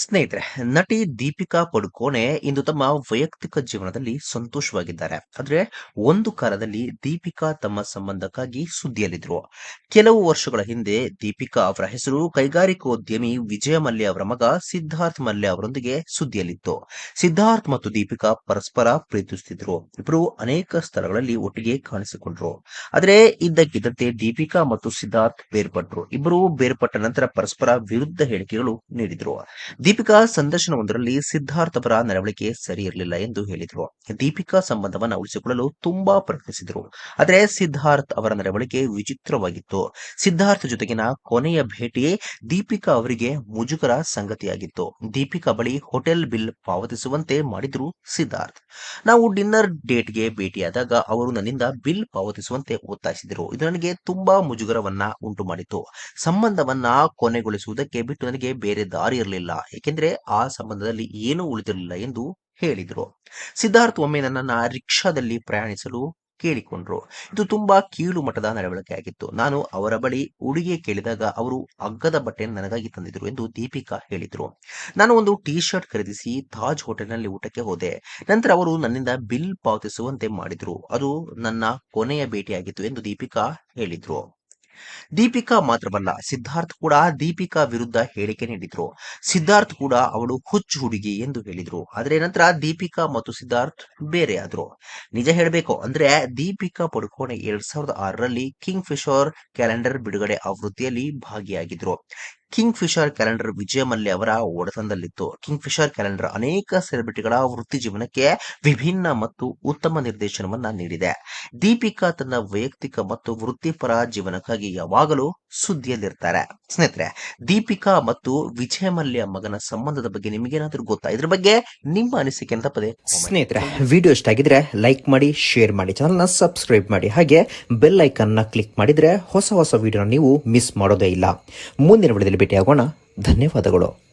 ಸ್ನೇಹಿತರೆ, ನಟಿ ದೀಪಿಕಾ ಪಡುಕೋಣೆ ಇಂದು ತಮ್ಮ ವೈಯಕ್ತಿಕ ಜೀವನದಲ್ಲಿ ಸಂತೋಷವಾಗಿದ್ದಾರೆ. ಆದ್ರೆ ಒಂದು ಕಾಲದಲ್ಲಿ ದೀಪಿಕಾ ತಮ್ಮ ಸಂಬಂಧಕ್ಕಾಗಿ ಸುದ್ದಿಯಲ್ಲಿದ್ರು. ಕೆಲವು ವರ್ಷಗಳ ಹಿಂದೆ ದೀಪಿಕಾ ಅವರ ಹೆಸರು ಕೈಗಾರಿಕೋದ್ಯಮಿ ವಿಜಯ ಮಲ್ಯ ಅವರ ಮಗ ಸಿದ್ಧಾರ್ಥ್ ಮಲ್ಯ ಅವರೊಂದಿಗೆ ಸುದ್ದಿಯಲ್ಲಿತ್ತು. ಸಿದ್ಧಾರ್ಥ್ ಮತ್ತು ದೀಪಿಕಾ ಪರಸ್ಪರ ಪ್ರೀತಿಸುತ್ತಿದ್ರು ಇಬ್ಬರು ಅನೇಕ ಸ್ಥಳಗಳಲ್ಲಿ ಒಟ್ಟಿಗೆ ಕಾಣಿಸಿಕೊಂಡ್ರು. ಆದ್ರೆ ಇದ್ದಕ್ಕಿದ್ದಂತೆ ದೀಪಿಕಾ ಮತ್ತು ಸಿದ್ಧಾರ್ಥ್ ಬೇರ್ಪಟ್ಟರು ಇಬ್ಬರು ಬೇರ್ಪಟ್ಟ ನಂತರ ಪರಸ್ಪರ ವಿರುದ್ಧ ಹೇಳಿಕೆಗಳು ನೀಡಿದ್ರು. ದೀಪಿಕಾ ಸಂದರ್ಶನವೊಂದರಲ್ಲಿ ಸಿದ್ಧಾರ್ಥ್ ಅವರ ನಡವಳಿಕೆ ಸರಿ ಇರಲಿಲ್ಲ ಎಂದು ಹೇಳಿದರು. ದೀಪಿಕಾ ಸಂಬಂಧವನ್ನ ಉಳಿಸಿಕೊಳ್ಳಲು ತುಂಬಾ ಪ್ರಯತ್ನಿಸಿದ್ರು. ಆದರೆ ಸಿದ್ಧಾರ್ಥ್ ಅವರ ನಡವಳಿಕೆ ವಿಚಿತ್ರವಾಗಿತ್ತು. ಸಿದ್ಧಾರ್ಥ್ ಜೊತೆಗಿನ ಕೊನೆಯ ಭೇಟಿಯೇ ದೀಪಿಕಾ ಅವರಿಗೆ ಮುಜುಗರ ಸಂಗತಿಯಾಗಿತ್ತು. ದೀಪಿಕಾ ಬಳಿ ಹೋಟೆಲ್ ಬಿಲ್ ಪಾವತಿಸುವಂತೆ ಮಾಡಿದ್ರು ಸಿದ್ಧಾರ್ಥ್. ನಾವು ಡಿನ್ನರ್ ಡೇಟ್ಗೆ ಭೇಟಿಯಾದಾಗ ಅವರು ನನ್ನಿಂದ ಬಿಲ್ ಪಾವತಿಸುವಂತೆ ಒತ್ತಾಯಿಸಿದರು. ಇದು ನನಗೆ ತುಂಬಾ ಮುಜುಗರವನ್ನ ಉಂಟು ಮಾಡಿತು ಸಂಬಂಧವನ್ನ ಕೊನೆಗೊಳಿಸುವುದಕ್ಕೆ ಬಿಟ್ಟು ನನಗೆ ಬೇರೆ ದಾರಿ ಇರಲಿಲ್ಲ ಏಕೆಂದರೆ ಆ ಸಂಬಂಧದಲ್ಲಿ ಏನೂ ಉಳಿದಿರಲಿಲ್ಲ ಎಂದು ಹೇಳಿದರು. ಸಿದ್ಧಾರ್ಥ್ ಒಮ್ಮೆ ನನ್ನನ್ನ ರಿಕ್ಷಾದಲ್ಲಿ ಪ್ರಯಾಣಿಸಲು ಕೇಳಿಕೊಂಡ್ರು. ಇದು ತುಂಬಾ ಕೀಳು ಮಟ್ಟದ ನಡವಳಿಕೆ ಆಗಿತ್ತು. ನಾನು ಅವರ ಬಳಿ ಉಡುಗೆ ಕೇಳಿದಾಗ ಅವರು ಅಗ್ಗದ ಬಟ್ಟೆಯನ್ನು ನನಗಾಗಿ ತಂದಿದ್ರು ಎಂದು ದೀಪಿಕಾ ಹೇಳಿದ್ರು. ನಾನು ಒಂದು ಟೀ ಶರ್ಟ್ ಖರೀದಿಸಿ ತಾಜ್ ಹೋಟೆಲ್ನಲ್ಲಿ ಊಟಕ್ಕೆ ಹೋದೆ. ನಂತರ ಅವರು ನನ್ನಿಂದ ಬಿಲ್ ಪಾವತಿಸುವಂತೆ ಮಾಡಿದ್ರು. ಅದು ನನ್ನ ಕೊನೆಯ ಭೇಟಿಯಾಗಿತ್ತು ಎಂದು ದೀಪಿಕಾ ಹೇಳಿದ್ರು. ದೀಪಿಕಾ ಮಾತ್ರವಲ್ಲ, ಸಿದ್ಧಾರ್ಥ್ ಕೂಡ ದೀಪಿಕಾ ವಿರುದ್ಧ ಹೇಳಿಕೆ ನೀಡಿದ್ರು. ಸಿದ್ಧಾರ್ಥ್ ಕೂಡ ಅವಳು ಹುಚ್ಚು ಹುಡುಗಿ ಎಂದು ಹೇಳಿದ್ರು. ಆದರೆ ನಂತರ ದೀಪಿಕಾ ಮತ್ತು ಸಿದ್ಧಾರ್ಥ್ ಬೇರೆ ಆದ್ರು. ನಿಜ ಹೇಳಬೇಕು ಅಂದ್ರೆ ದೀಪಿಕಾ ಪಡುಕೋಣೆ ಎರಡ್ ಸಾವಿರದ ಆರರಲ್ಲಿ ಕಿಂಗ್ ಫಿಶರ್ ಕ್ಯಾಲೆಂಡರ್ ಬಿಡುಗಡೆ ಆವೃತ್ತಿಯಲ್ಲಿ ಭಾಗಿಯಾಗಿದ್ರು. Kingfisher calendar Vijay Mallya ಅವರ ಒಡೆತನದಲ್ಲಿತ್ತು. ಕಿಂಗ್ ಫಿಶರ್ ಕ್ಯಾಲೆಂಡರ್ ಅನೇಕ ಸೆಲೆಬ್ರಿಟಿಗಳ ವೃತ್ತಿ ಜೀವನಕ್ಕೆ ವಿಭಿನ್ನ ಮತ್ತು ಉತ್ತಮ ನಿರ್ದೇಶನವನ್ನ ನೀಡಿದೆ. ದೀಪಿಕಾ ತನ್ನ ವೈಯಕ್ತಿಕ ಮತ್ತು ವೃತ್ತಿಪರ ಜೀವನಕ್ಕಾಗಿ ಯಾವಾಗಲೂ ಸುದ್ದಿಯಲ್ಲಿರ್ತಾರೆ. ಸ್ನೇಹಿತರೆ, ದೀಪಿಕಾ ಮತ್ತು ವಿಜಯ ಮಲ್ಯ ಮಗನ ಸಂಬಂಧದ ಬಗ್ಗೆ ನಿಮಗೇನಾದ್ರೂ ಗೊತ್ತಾ? ಇದ್ರ ಬಗ್ಗೆ ನಿಮ್ಮ ಅನಿಸಿಕೆ ತಪ್ಪದೆ ಸ್ನೇಹಿತರೆ, ವಿಡಿಯೋ ಇಷ್ಟ ಆಗಿದ್ರೆ ಲೈಕ್ ಮಾಡಿ, ಶೇರ್ ಮಾಡಿ, ಚಾನಲ್ನ ಸಬ್ಸ್ಕ್ರೈಬ್ ಮಾಡಿ, ಹಾಗೆ ಬೆಲ್ ಐಕನ್ನ ಕ್ಲಿಕ್ ಮಾಡಿದ್ರೆ ಹೊಸ ಹೊಸ ವಿಡಿಯೋನ ನೀವು ಮಿಸ್ ಮಾಡೋದೇ ಇಲ್ಲ. ಮುಂದಿನ ವಿಡಿಯೋದಲ್ಲಿ ಭೇಟಿಯಾಗೋಣ. ಧನ್ಯವಾದಗಳು.